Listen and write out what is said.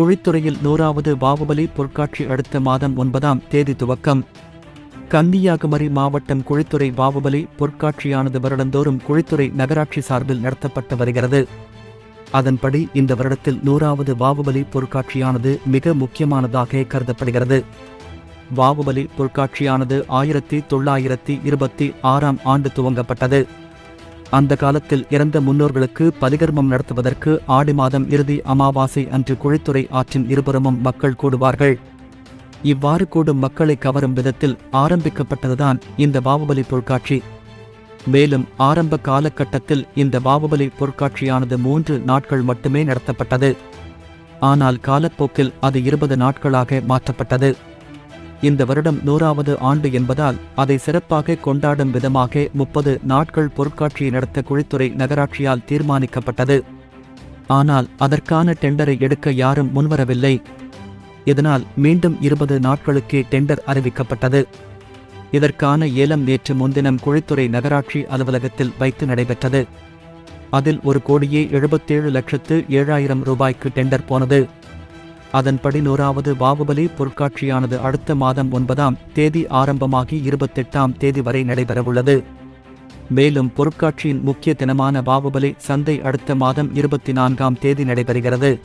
குழித்துறையில் நூறாவது பாகுபலி பொருட்காட்சி அடுத்த மாதம் ஒன்பதாம் தேதி துவக்கம். கன்னியாகுமரி மாவட்டம் குழித்துறை பாகுபலி பொருட்காட்சியானது வருடந்தோறும் குழித்துறை நகராட்சி சார்பில் நடத்தப்பட்டு வருகிறது. அதன்படி இந்த வருடத்தில் நூறாவது பாகுபலி பொருட்காட்சியானது மிக முக்கியமானதாக கருதப்படுகிறது. பாகுபலி பொருட்காட்சியானது ஆயிரத்தி தொள்ளாயிரத்தி இருபத்தி ஆறாம் ஆண்டு துவங்கப்பட்டது. அந்த காலத்தில் இறந்த முன்னோர்களுக்கு பலிகர்மம் நடத்துவதற்கு ஆடி மாதம் இறுதி அமாவாசை அன்று குழித்துறை ஆற்றின் இருபுறமும் மக்கள் கூடுவார்கள். இவ்வாறு கூடும் மக்களை கவரும் விதத்தில் ஆரம்பிக்கப்பட்டதுதான் இந்த பாகுபலி பொருட்காட்சி மேலும் ஆரம்ப காலகட்டத்தில் இந்த பாகுபலி பொருட்காட்சியானது மூன்று நாட்கள் மட்டுமே நடத்தப்பட்டது. ஆனால் காலப்போக்கில் அது இருபது நாட்களாக மாற்றப்பட்டது. இந்த வருடம் நூறாவது ஆண்டு என்பதால் அதை சிறப்பாக கொண்டாடும் விதமாக முப்பது நாட்கள் பொருட்காட்சியை நடத்த குழித்துறை நகராட்சியால் தீர்மானிக்கப்பட்டது. ஆனால் அதற்கான டெண்டரை எடுக்க யாரும் முன்வரவில்லை. இதனால் மீண்டும் இருபது நாட்களுக்கே டெண்டர் அறிவிக்கப்பட்டது. இதற்கான ஏலம் நேற்று முன்தினம் குழித்துறை நகராட்சி அலுவலகத்தில் வைத்து நடைபெற்றது. அதில் ஒரு கோடியே எழுபத்தேழு லட்சத்து ஏழாயிரம் ரூபாய்க்கு டெண்டர் போனது. அதன்படி நூறாவது பாகுபலி பொருட்காட்சியானது அடுத்த மாதம் ஒன்பதாம் தேதி ஆரம்பமாகி இருபத்தெட்டாம் தேதி வரை நடைபெறவுள்ளது. மேலும் பொருட்காட்சியின் முக்கிய தினமான பாகுபலி சந்தை அடுத்த மாதம் இருபத்தி நான்காம் தேதி நடைபெறுகிறது.